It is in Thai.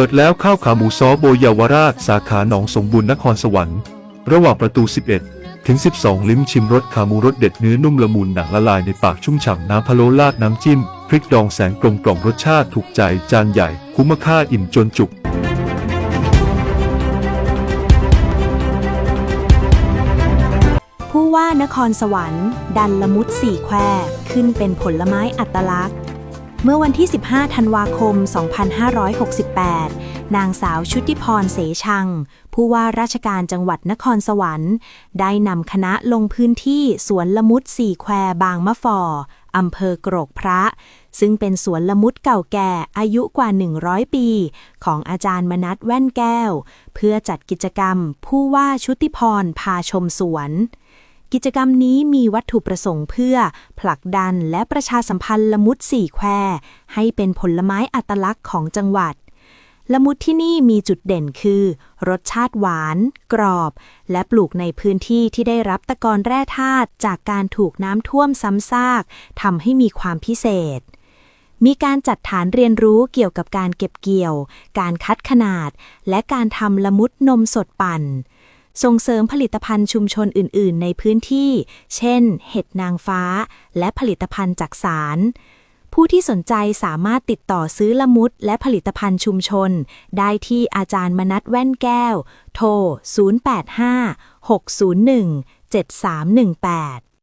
ปิดแล้วข้าวขาหมูซอโบเยาวราชสาขาหนองสมบูรณ์นครสวรรค์ ระหว่างประตู 11 ถึง 12 ลิ้มชิมรสขาหมูรสเด็ดเนื้อนุ่มละมุนหนังละลายในปากชุ่มฉ่ำน้ำพะโล้ราดน้ำจิ้ม พริกดองแสงกลมกล่อมรสชาติถูกใจจานใหญ่ คุ้มค่าอิ่มจนจุกผู้ว่านครสวรรค์ ดันละมุดสี่แควขึ้นเป็นผลไม้อัตลักษณ์ เมื่อวันที่ 15 ธันวาคม 2568 นางสาวชุติพรเสชัง ผู้ว่าราชการจังหวัดนครสวรรค์ ได้นำคณะลงพื้นที่สวนละมุดสี่แควบางมะฟออำเภอโกรกพระ ซึ่งเป็นสวนละมุดเก่าแก่อายุกว่า 100 ปี ของอาจารย์มนัทแว่นแก้ว เพื่อจัดกิจกรรมผู้ว่าชุติพรพาชมสวน กิจกรรมนี้มีวัตถุประสงค์เพื่อ ผลักดันและประชาสัมพันธ์ละมุดสี่แคว ให้เป็นผลไม้อัตลักษณ์ของจังหวัด ละมุดที่นี่มีจุดเด่นคือ รสชาติหวาน กรอบ และปลูกในพื้นที่ที่ได้รับตะกอนแร่ธาตุจากการถูกน้ำท่วมซ้ำซากทำให้มีความพิเศษมีการจัดฐานเรียนรู้เกี่ยวกับการเก็บเกี่ยว การคัดขนาด และการทำละมุดนมสดปั่น ส่งเสริมผลิตภัณฑ์ชุมชนอื่น ๆ ในพื้นที่ เช่น เห็ดนางฟ้า และผลิตภัณฑ์จากสาร ผู้ที่สนใจสามารถติดต่อซื้อละมุด และผลิตภัณฑ์ชุมชน ได้ที่อาจารย์มนัทแว่นแก้ว โทร 085 601 7318